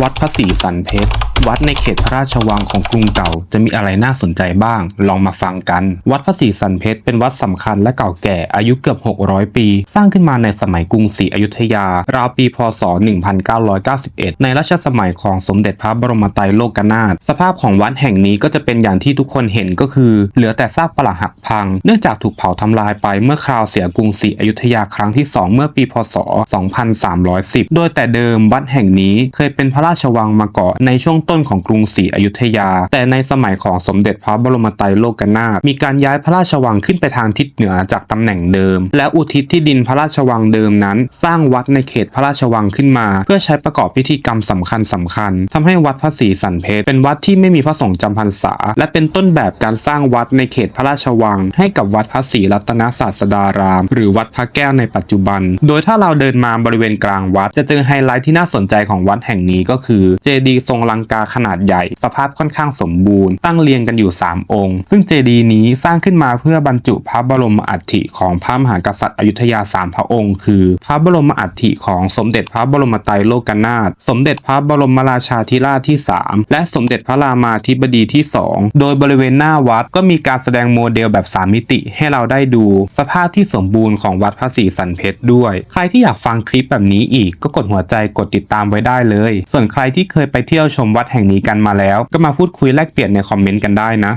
วัดพระศรีสันเพชรวัดในเขตพระราชวังของกรุงเก่า จะมีอะไรน่าสนใจบ้าง ลองมาฟังกัน วัดพระศรีสันเพชรเป็นวัดสำคัญและเก่าแก่อายุเกือบ 600 ปี สร้างขึ้นมาในสมัยกรุงศรีอยุธยา ราวปีพศ 1991 ในรัชสมัยของสมเด็จพระบรมไตรโลกนาถสภาพของวัดแห่งนี้ก็จะเป็นอย่างที่ทุกคนเห็นก็คือ เหลือแต่ซากปรักหักพัง เนื่องจากถูกเผาทำลายไปเมื่อคราวเสียกรุงศรีอยุธยาครั้งที่ 2 เมื่อปีพศ 2310 โดยแต่เดิมวัดแห่งนี้เคยเป็นพระราชวังมาก่อนในช่วงต้นของกรุงศรีอยุธยา แต่ในสมัยของสมเด็จพระบรมไตรโลกนาถมีการย้ายพระราชวังขึ้นไปทางทิศเหนือจากตำแหน่งเดิม และอุทิศที่ดินพระราชวังเดิมนั้น สร้างวัดในเขตพระราชวังขึ้นมา เพื่อใช้ประกอบพิธีกรรมสำคัญสำคัญทำให้วัดพระศรีสันเพชรเป็นวัดที่ไม่มีพระสงฆ์จำพรรษา และเป็นต้นแบบการสร้างวัดในเขตพระราชวัง ให้กับวัดพระศรีรัตนศาสดาราม หรือวัดพระแก้วในปัจจุบัน โดยถ้าเราเดินมาบริเวณกลางวัด จะเจอไฮไลท์ที่น่าสนใจของวัดแห่งนี้ก็คือเจดีย์ทรงลังกาขนาดใหญ่ สภาพค่อนข้างสมบูรณ์ ตั้งเรียงกันอยู่ 3 องค์ ซึ่งเจดีย์นี้สร้างขึ้นมาเพื่อบรรจุพระบรมอัฐิของพระมหากษัตริย์อยุธยาสามพระองค์ คือ พระบรมอัฐิของสมเด็จพระบรมไตรโลกนาถสมเด็จพระบรมราชาธิราชที่ 3 และสมเด็จพระรามาธิบดีที่ 2 โดยบริเวณหน้าวัดก็มีการแสดงโมเดลแบบ 3 มิติให้เราได้ดู สภาพที่สมบูรณ์ของวัดพระศรีสันเพชรด้วย ใครที่อยากฟังคลิปแบบนี้อีกก็กดหัวใจกดติดตามไว้ได้เลย ส่วนใครที่เคยไปเที่ยวชมวัดวัดแห่งนี้กันมาแล้ว ก็มาพูดคุยแลกเปลี่ยนในคอมเมนต์กันได้นะ